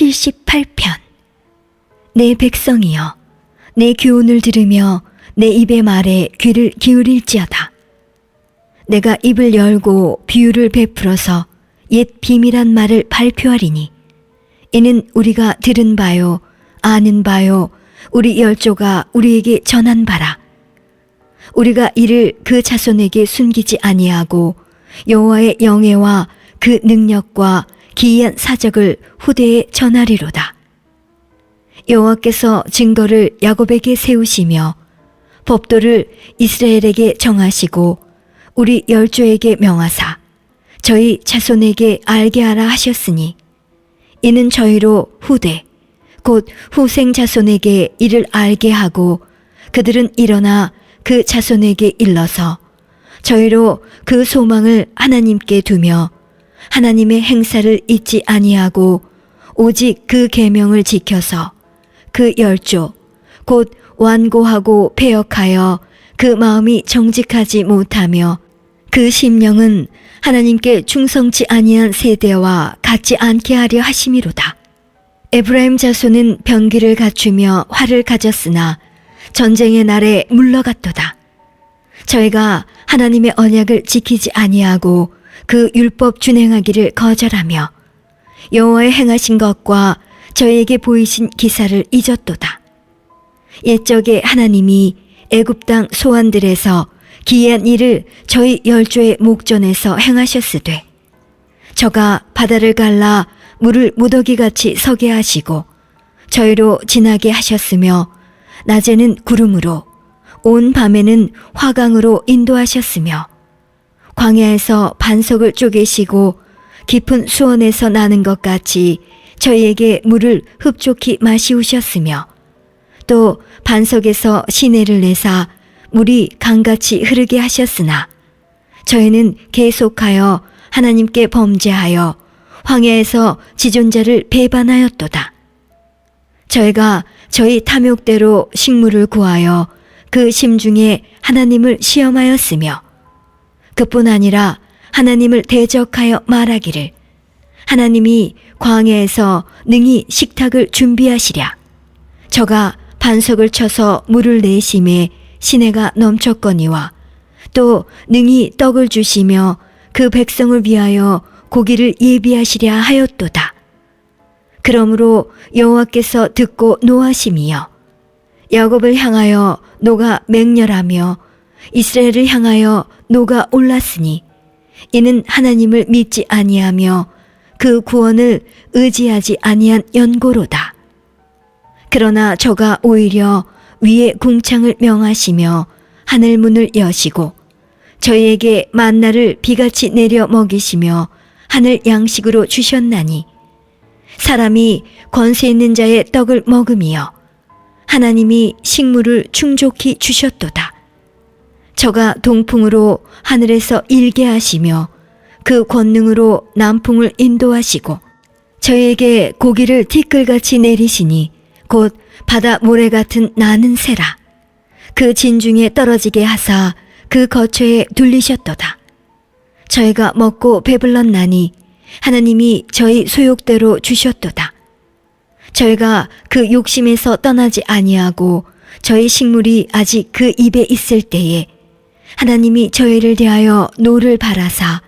78편. 내 백성이여 내 교훈을 들으며 내 입의 말에 귀를 기울일지어다. 내가 입을 열고 비유를 베풀어서 옛 비밀한 말을 발표하리니 이는 우리가 들은 바요 아는 바요 우리 열조가 우리에게 전한 바라. 우리가 이를 그 자손에게 숨기지 아니하고 여호와의 영예와 그 능력과 기이한 사적을 후대에 전하리로다. 여호와께서 증거를 야곱에게 세우시며 법도를 이스라엘에게 정하시고 우리 열조에게 명하사 저희 자손에게 알게 하라 하셨으니 이는 저희로 후대 곧 후생 자손에게 이를 알게 하고 그들은 일어나 그 자손에게 일러서 저희로 그 소망을 하나님께 두며 하나님의 행사를 잊지 아니하고 오직 그 계명을 지켜서 그 열조 곧 완고하고 패역하여 그 마음이 정직하지 못하며 그 심령은 하나님께 충성치 아니한 세대와 같지 않게 하려 하심이로다. 에브라임 자손은 병기를 갖추며 활을 가졌으나 전쟁의 날에 물러갔도다. 저희가 하나님의 언약을 지키지 아니하고 그 율법 준행하기를 거절하며 여호와의 행하신 것과 저희에게 보이신 기사를 잊었도다. 옛적에 하나님이 애굽 땅 소환들에서 기이한 일을 저희 열조의 목전에서 행하셨으되 저가 바다를 갈라 물을 무더기같이 서게 하시고 저희로 지나게 하셨으며 낮에는 구름으로 온 밤에는 화강으로 인도하셨으며 광야에서 반석을 쪼개시고 깊은 수원에서 나는 것 같이 저희에게 물을 흡족히 마시우셨으며 또 반석에서 시내를 내사 물이 강같이 흐르게 하셨으나 저희는 계속하여 하나님께 범죄하여 황야에서 지존자를 배반하였도다. 저희가 저희 탐욕대로 식물을 구하여 그 심중에 하나님을 시험하였으며 그뿐 아니라 하나님을 대적하여 말하기를 하나님이 광야에서 능히 식탁을 준비하시랴 저가 반석을 쳐서 물을 내심에 시내가 넘쳤거니와 또 능히 떡을 주시며 그 백성을 위하여 고기를 예비하시랴 하였도다. 그러므로 여호와께서 듣고 노하심이여 야곱을 향하여 노가 맹렬하며 이스라엘을 향하여 노가 올랐으니 이는 하나님을 믿지 아니하며 그 구원을 의지하지 아니한 연고로다. 그러나 저가 오히려 위에 궁창을 명하시며 하늘 문을 여시고 저희에게 만나를 비같이 내려 먹이시며 하늘 양식으로 주셨나니 사람이 권세 있는 자의 떡을 먹음이여 하나님이 식물을 충족히 주셨도다. 저가 동풍으로 하늘에서 일게 하시며 그 권능으로 남풍을 인도하시고 저에게 고기를 티끌같이 내리시니 곧 바다 모래 같은 나는 새라. 그 진중에 떨어지게 하사 그 거처에 둘리셨도다. 저희가 먹고 배불렀나니 하나님이 저희 소욕대로 주셨도다. 저희가 그 욕심에서 떠나지 아니하고 저희 식물이 아직 그 입에 있을 때에 하나님이 저희를 대하여 노를 바라사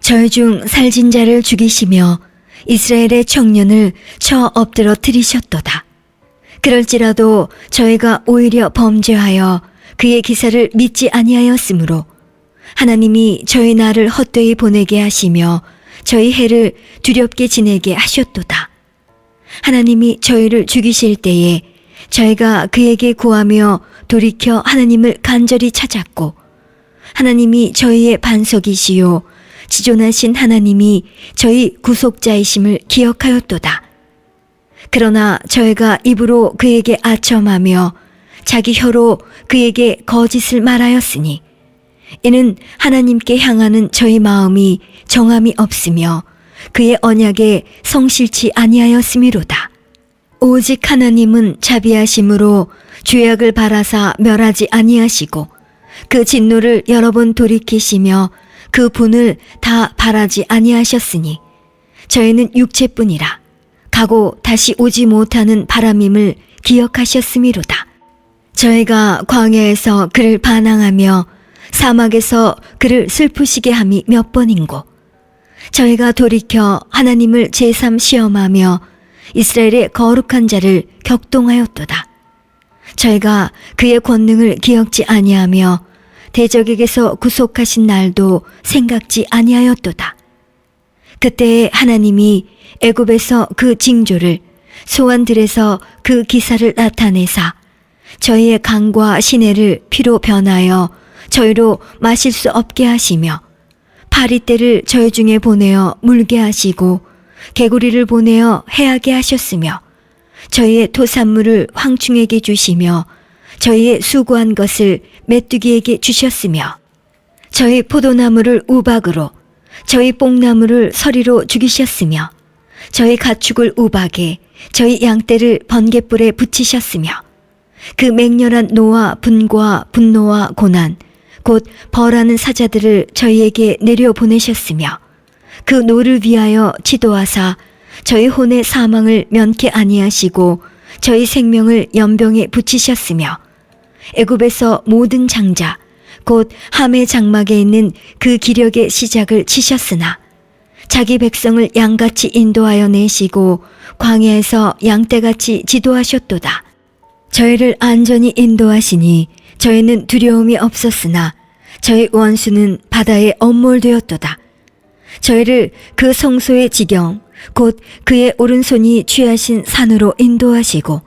저희 중 살진 자를 죽이시며 이스라엘의 청년을 쳐 엎드러 트리셨도다. 그럴지라도 저희가 오히려 범죄하여 그의 기사를 믿지 아니하였으므로 하나님이 저희 나를 헛되이 보내게 하시며 저희 해를 두렵게 지내게 하셨도다. 하나님이 저희를 죽이실 때에 저희가 그에게 구하며 돌이켜 하나님을 간절히 찾았고 하나님이 저희의 반석이시요 지존하신 하나님이 저희 구속자이심을 기억하였도다. 그러나 저희가 입으로 그에게 아첨하며 자기 혀로 그에게 거짓을 말하였으니 이는 하나님께 향하는 저희 마음이 정함이 없으며 그의 언약에 성실치 아니하였음이로다. 오직 하나님은 자비하심으로 죄악을 바라사 멸하지 아니하시고 그 진노를 여러 번 돌이키시며 그 분을 다 바라지 아니하셨으니 저희는 육체뿐이라 가고 다시 오지 못하는 바람임을 기억하셨음이로다. 저희가 광야에서 그를 반항하며 사막에서 그를 슬프시게 함이 몇 번인고 저희가 돌이켜 하나님을 제삼 시험하며 이스라엘의 거룩한 자를 격동하였도다. 저희가 그의 권능을 기억지 아니하며 대적에게서 구속하신 날도 생각지 아니하였도다. 그때 하나님이 애굽에서 그 징조를 소환들에서 그 기사를 나타내사 저희의 강과 시내를 피로 변하여 저희로 마실 수 없게 하시며 파리떼를 저희 중에 보내어 물게 하시고 개구리를 보내어 해하게 하셨으며 저희의 토산물을 황충에게 주시며 저희의 수고한 것을 메뚜기에게 주셨으며 저희 포도나무를 우박으로 저희 뽕나무를 서리로 죽이셨으며 저희 가축을 우박에 저희 양떼를 번갯불에 붙이셨으며 그 맹렬한 노와 분과 분노와 고난 곧 벌하는 사자들을 저희에게 내려 보내셨으며 그 노를 위하여 지도하사 저희 혼의 사망을 면케 아니하시고 저희 생명을 연병에 붙이셨으며 애굽에서 모든 장자 곧 함의 장막에 있는 그 기력의 시작을 치셨으나 자기 백성을 양같이 인도하여 내시고 광야에서 양떼같이 지도하셨도다. 저희를 안전히 인도하시니 저희는 두려움이 없었으나 저희 원수는 바다에 엄몰되었도다. 저희를 그 성소의 지경 곧 그의 오른손이 취하신 산으로 인도하시고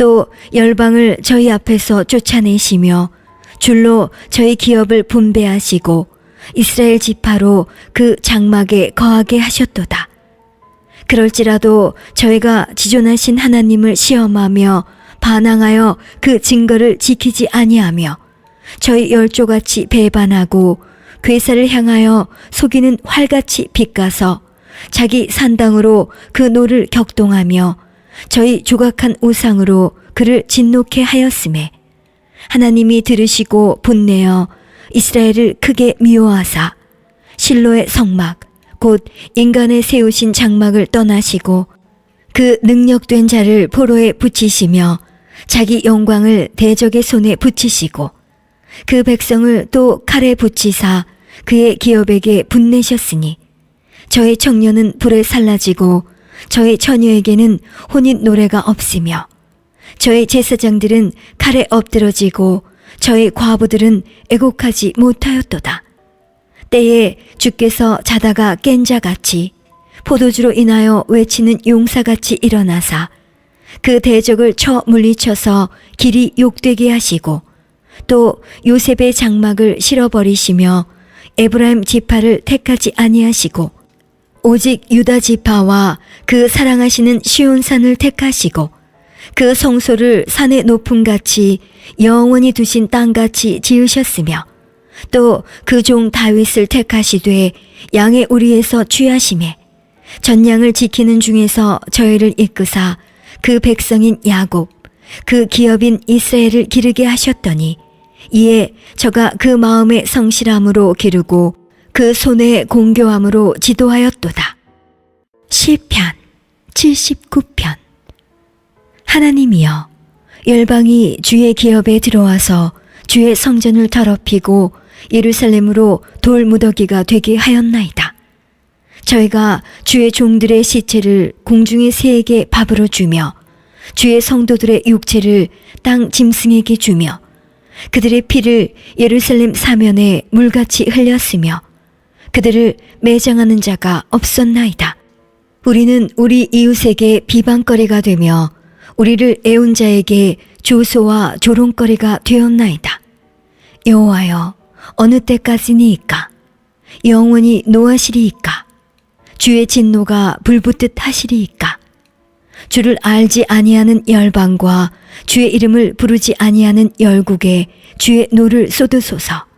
또 열방을 저희 앞에서 쫓아내시며 줄로 저희 기업을 분배하시고 이스라엘 지파로 그 장막에 거하게 하셨도다. 그럴지라도 저희가 지존하신 하나님을 시험하며 반항하여 그 증거를 지키지 아니하며 저희 열조같이 배반하고 괴사를 향하여 속이는 활같이 빗가서 자기 산당으로 그 노를 격동하며 저희 조각한 우상으로 그를 진노케 하였음에 하나님이 들으시고 분내어 이스라엘을 크게 미워하사 실로의 성막 곧 인간의 세우신 장막을 떠나시고 그 능력된 자를 포로에 붙이시며 자기 영광을 대적의 손에 붙이시고 그 백성을 또 칼에 붙이사 그의 기업에게 분내셨으니 저의 청년은 불에 살라지고 저의 처녀에게는 혼인 노래가 없으며 저의 제사장들은 칼에 엎드러지고 저의 과부들은 애곡하지 못하였도다. 때에 주께서 자다가 깬 자같이 포도주로 인하여 외치는 용사같이 일어나사 그 대적을 쳐 물리쳐서 길이 욕되게 하시고 또 요셉의 장막을 실어버리시며 에브라임 지파를 택하지 아니하시고 오직 유다 지파와 그 사랑하시는 시온 산을 택하시고 그 성소를 산의 높음 같이 영원히 두신 땅 같이 지으셨으며 또 그 종 다윗을 택하시되 양의 우리에서 취하심에 전양을 지키는 중에서 저희를 이끄사 그 백성인 야곱 그 기업인 이스라엘을 기르게 하셨더니 이에 저가 그 마음의 성실함으로 기르고 그 손의 공교함으로 지도하였도다. 시편 79편 하나님이여 열방이 주의 기업에 들어와서 주의 성전을 더럽히고 예루살렘으로 돌 무더기가 되게 하였나이다. 저희가 주의 종들의 시체를 공중의 새에게 밥으로 주며 주의 성도들의 육체를 땅 짐승에게 주며 그들의 피를 예루살렘 사면에 물같이 흘렸으며 그들을 매장하는 자가 없었나이다. 우리는 우리 이웃에게 비방거리가 되며 우리를 애운 자에게 조소와 조롱거리가 되었나이다. 여호와여 어느 때까지니이까 영원히 노하시리이까 주의 진노가 불붙듯 하시리이까 주를 알지 아니하는 열방과 주의 이름을 부르지 아니하는 열국에 주의 노를 쏟으소서.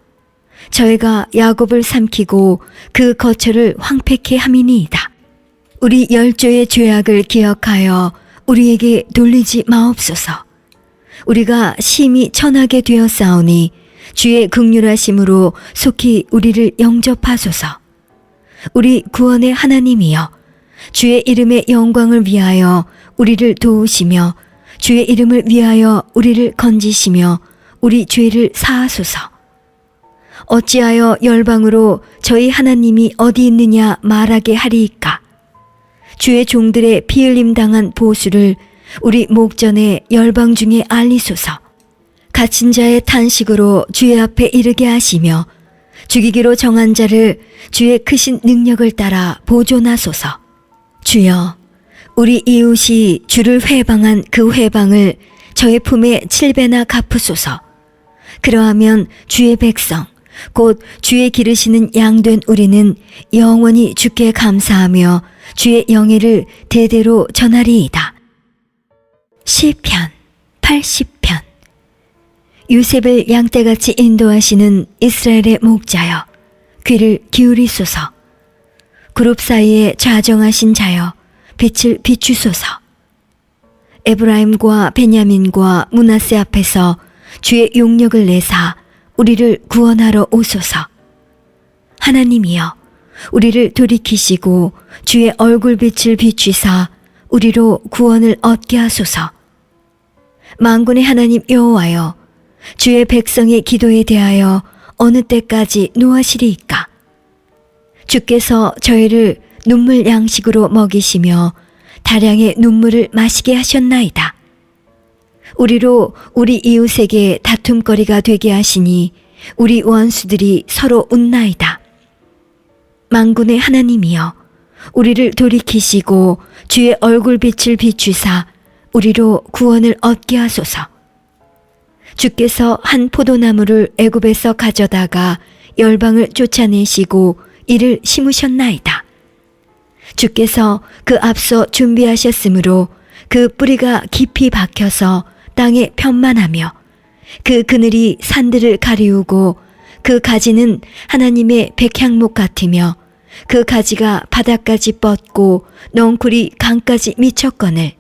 저희가 야곱을 삼키고 그 거처를 황폐케 함이니이다. 우리 열조의 죄악을 기억하여 우리에게 돌리지 마옵소서. 우리가 심히 천하게 되었사오니 주의 극률하심으로 속히 우리를 영접하소서. 우리 구원의 하나님이여 주의 이름의 영광을 위하여 우리를 도우시며 주의 이름을 위하여 우리를 건지시며 우리 죄를 사하소서. 어찌하여 열방으로 저희 하나님이 어디 있느냐 말하게 하리이까? 주의 종들의 피 흘림 당한 보수를 우리 목전에 열방 중에 알리소서. 갇힌 자의 탄식으로 주의 앞에 이르게 하시며 죽이기로 정한 자를 주의 크신 능력을 따라 보존하소서. 주여, 우리 이웃이 주를 회방한 그 회방을 저의 품에 칠배나 갚으소서. 그러하면 주의 백성, 곧 주의 기르시는 양 된 우리는 영원히 주께 감사하며 주의 영예를 대대로 전하리이다. 시편 80편. 요셉을 양떼같이 인도하시는 이스라엘의 목자여 귀를 기울이소서. 그룹 사이에 좌정하신 자여 빛을 비추소서. 에브라임과 베냐민과 문하세 앞에서 주의 용력을 내사 우리를 구원하러 오소서. 하나님이여 우리를 돌이키시고 주의 얼굴빛을 비추사 우리로 구원을 얻게 하소서. 만군의 하나님 여호와여 주의 백성의 기도에 대하여 어느 때까지 노하시리이까? 주께서 저희를 눈물 양식으로 먹이시며 다량의 눈물을 마시게 하셨나이다. 우리로 우리 이웃에게 다툼거리가 되게 하시니 우리 원수들이 서로 웃나이다. 만군의 하나님이여 우리를 돌이키시고 주의 얼굴빛을 비추사 우리로 구원을 얻게 하소서. 주께서 한 포도나무를 애굽에서 가져다가 열방을 쫓아내시고 이를 심으셨나이다. 주께서 그 앞서 준비하셨으므로 그 뿌리가 깊이 박혀서 땅에 편만하며 그 그늘이 산들을 가리우고 그 가지는 하나님의 백향목 같으며 그 가지가 바닥까지 뻗고 넝쿨이 강까지 미쳤거늘.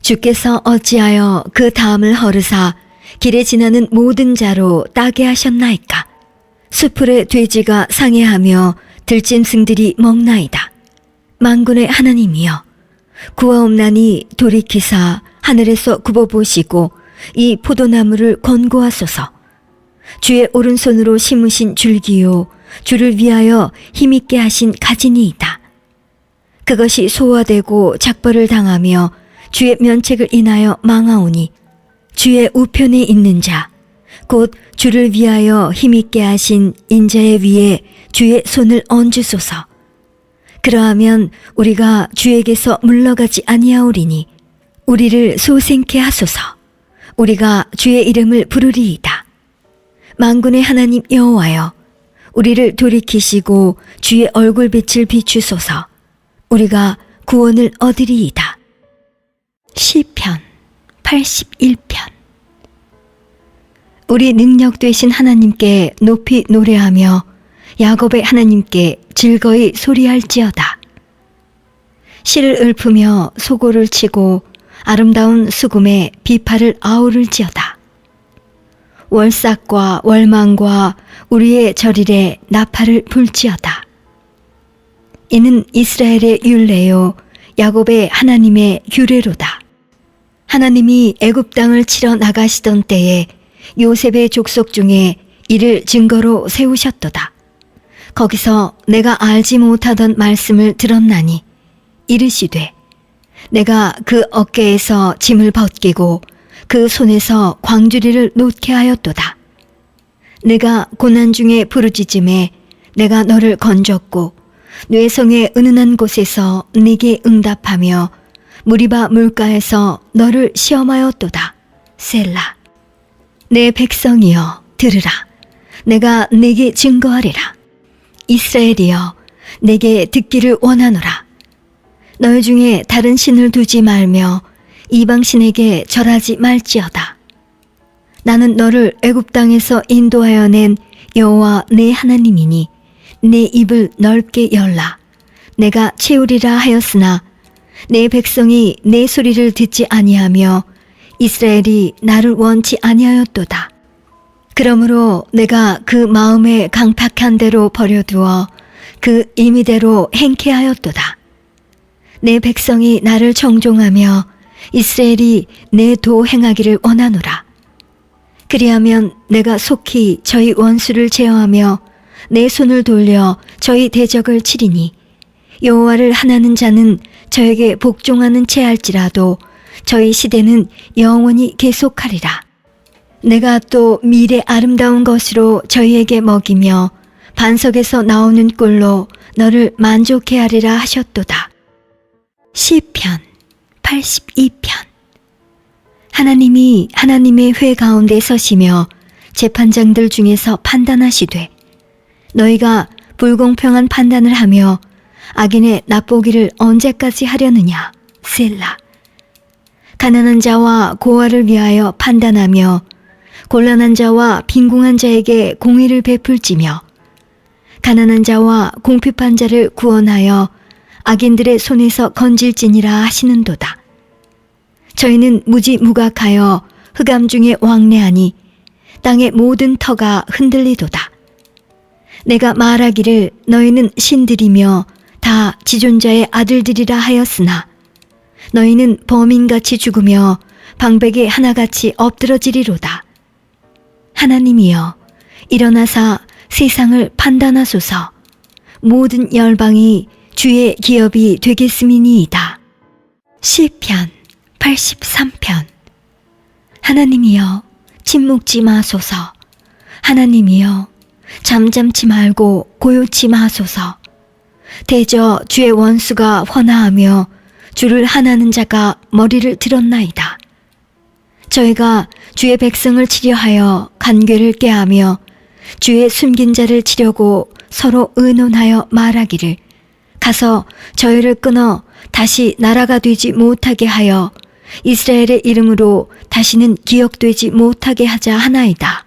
주께서 어찌하여 그 다음을 허르사 길에 지나는 모든 자로 따게 하셨나이까? 수풀의 돼지가 상해하며 들짐승들이 먹나이다. 만군의 하나님이여 구하옵나니 돌이키사 하늘에서 굽어보시고 이 포도나무를 건고하소서 주의 오른손으로 심으신 줄기요 주를 위하여 힘있게 하신 가진이이다. 그것이 소화되고 작벌을 당하며 주의 면책을 인하여 망하오니 주의 우편에 있는 자, 곧 주를 위하여 힘있게 하신 인자의 위에 주의 손을 얹으소서. 그러하면 우리가 주에게서 물러가지 아니하오리니 우리를 소생케 하소서. 우리가 주의 이름을 부르리이다. 만군의 하나님 여호와여, 우리를 돌이키시고 주의 얼굴빛을 비추소서. 우리가 구원을 얻으리이다. 시편 81편 우리 능력 되신 하나님께 높이 노래하며 야곱의 하나님께 즐거이 소리할지어다. 실을 읊으며 소고를 치고 아름다운 수금에 비파를 아우를지어다. 월삭과 월망과 우리의 절일에 나팔을 불지어다. 이는 이스라엘의 율례요 야곱의 하나님의 규례로다. 하나님이 애굽 땅을 치러 나가시던 때에 요셉의 족속 중에 이를 증거로 세우셨도다. 거기서 내가 알지 못하던 말씀을 들었나니 이르시되 내가 그 어깨에서 짐을 벗기고 그 손에서 광주리를 놓게 하였도다. 내가 고난 중에 부르짖음에 내가 너를 건졌고 뇌성의 은은한 곳에서 네게 응답하며 무리바 물가에서 너를 시험하였도다. 셀라. 내 백성이여 들으라. 내가 네게 증거하리라. 이스라엘이여 내게 듣기를 원하노라. 너희 중에 다른 신을 두지 말며 이방 신에게 절하지 말지어다. 나는 너를 애굽 땅에서 인도하여 낸 여호와 내 하나님이니 내 입을 넓게 열라. 내가 채우리라 하였으나 내 백성이 내 소리를 듣지 아니하며 이스라엘이 나를 원치 아니하였도다. 그러므로 내가 그 마음에 강팍한 대로 버려두어 그 임의대로 행케하였도다. 내 백성이 나를 정종하며 이스라엘이 내 도 행하기를 원하노라. 그리하면 내가 속히 저희 원수를 제어하며 내 손을 돌려 저희 대적을 치리니 여호와를 하나는 자는 저에게 복종하는 채 할지라도 저희 시대는 영원히 계속하리라. 내가 또 미래 아름다운 것으로 저희에게 먹이며 반석에서 나오는 꿀로 너를 만족해 하리라 하셨도다. 시편 82편. 하나님이 하나님의 회 가운데 서시며 재판장들 중에서 판단하시되 너희가 불공평한 판단을 하며 악인의 납보기를 언제까지 하려느냐? 셀라. 가난한 자와 고아를 위하여 판단하며 곤란한 자와 빈궁한 자에게 공의를 베풀지며 가난한 자와 공핍한 자를 구원하여 악인들의 손에서 건질지니라 하시는도다. 저희는 무지무각하여 흑암 중에 왕래하니 땅의 모든 터가 흔들리도다. 내가 말하기를 너희는 신들이며 다 지존자의 아들들이라 하였으나 너희는 범인같이 죽으며 방백의 하나같이 엎드러지리로다. 하나님이여 일어나사 세상을 판단하소서 모든 열방이 주의 기업이 되겠음이니이다. 시편 83편 하나님이여 침묵지 마소서 하나님이여 잠잠치 말고 고요치 마소서 대저 주의 원수가 헌화하며 주를 하나는 자가 머리를 들었나이다. 저희가 주의 백성을 치려하여 간괴를 깨하며 주의 숨긴 자를 치려고 서로 의논하여 말하기를 가서 저희를 끊어 다시 나라가 되지 못하게 하여 이스라엘의 이름으로 다시는 기억되지 못하게 하자 하나이다.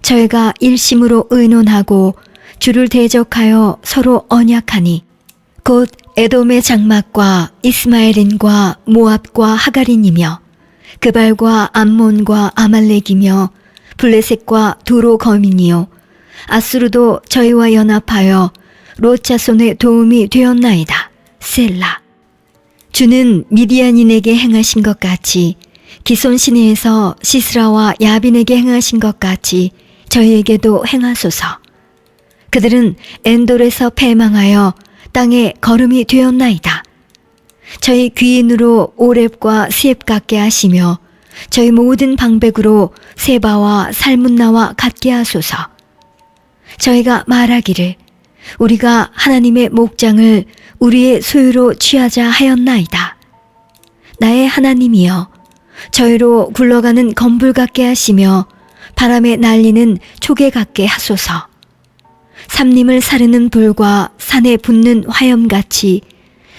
저희가 일심으로 의논하고 주를 대적하여 서로 언약하니 곧 에돔의 장막과 이스마엘인과 모압과 하가린이며 그발과 암몬과 아말렉이며 블레셋과 두로 거민이요 아수르도 저희와 연합하여 롯자손의 도움이 되었나이다. 셀라. 주는 미디안인에게 행하신 것 같이 기손 시내에서 시스라와 야빈에게 행하신 것 같이 저희에게도 행하소서. 그들은 엔돌에서 패망하여 땅에 걸음이 되었나이다. 저희 귀인으로 오랩과 시앱 같게 하시며 저희 모든 방백으로 세바와 살문나와 같게 하소서. 저희가 말하기를 우리가 하나님의 목장을 우리의 소유로 취하자 하였나이다. 나의 하나님이여 저희로 굴러가는 건불 같게 하시며 바람에 날리는 초계 같게 하소서. 삼림을 사르는 불과 산에 붙는 화염같이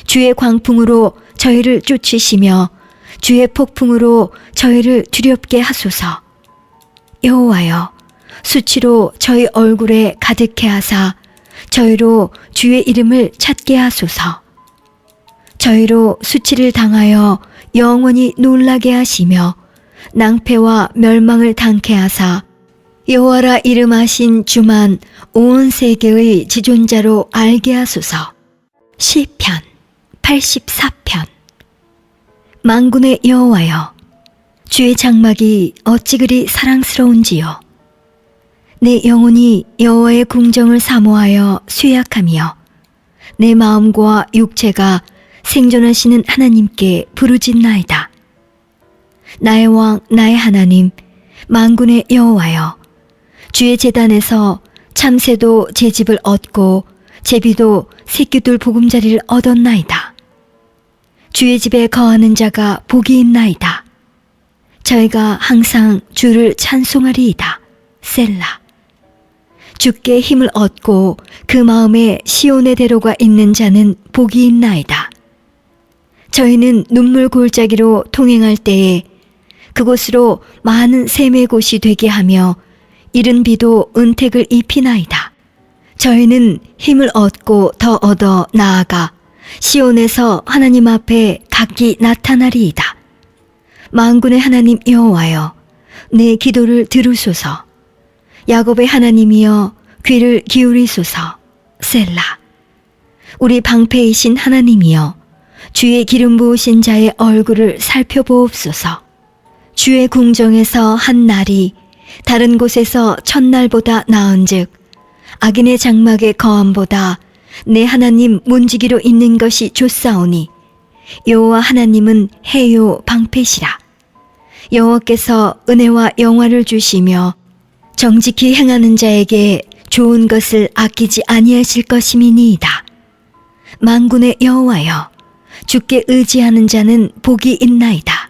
주의 광풍으로 저희를 쫓으시며 주의 폭풍으로 저희를 두렵게 하소서. 여호와여 수치로 저희 얼굴에 가득해 하사 저희로 주의 이름을 찾게 하소서. 저희로 수치를 당하여 영원히 놀라게 하시며 낭패와 멸망을 당케 하사 여호와라 이름하신 주만 온 세계의 지존자로 알게 하소서. 시편 84편 만군의 여호와여 주의 장막이 어찌 그리 사랑스러운지요 내 영혼이 여호와의 궁정을 사모하여 쇠약하며 내 마음과 육체가 생존하시는 하나님께 부르짖나이다 나의 왕 나의 하나님 만군의 여호와여 주의 재단에서 참새도 제 집을 얻고 제비도 새끼들 보금자리를 얻었나이다. 주의 집에 거하는 자가 복이 있나이다. 저희가 항상 주를 찬송하리이다. 셀라. 주께 힘을 얻고 그 마음에 시온의 대로가 있는 자는 복이 있나이다. 저희는 눈물 골짜기로 통행할 때에 그곳으로 많은 샘의 곳이 되게 하며 이른 비도 은택을 입히나이다. 저희는 힘을 얻고 더 얻어 나아가 시온에서 하나님 앞에 각기 나타나리이다. 만군의 하나님 여호와여, 내 기도를 들으소서. 야곱의 하나님이여, 귀를 기울이소서. 셀라. 우리 방패이신 하나님이여, 주의 기름 부으신 자의 얼굴을 살펴보옵소서. 주의 궁정에서 한 날이 다른 곳에서 첫날보다 나은즉 악인의 장막의 거함보다 내 하나님 문지기로 있는 것이 좋사오니 여호와 하나님은 해요 방패시라. 여호와께서 은혜와 영화를 주시며 정직히 행하는 자에게 좋은 것을 아끼지 아니하실 것임이니이다. 만군의 여호와여 주께 의지하는 자는 복이 있나이다.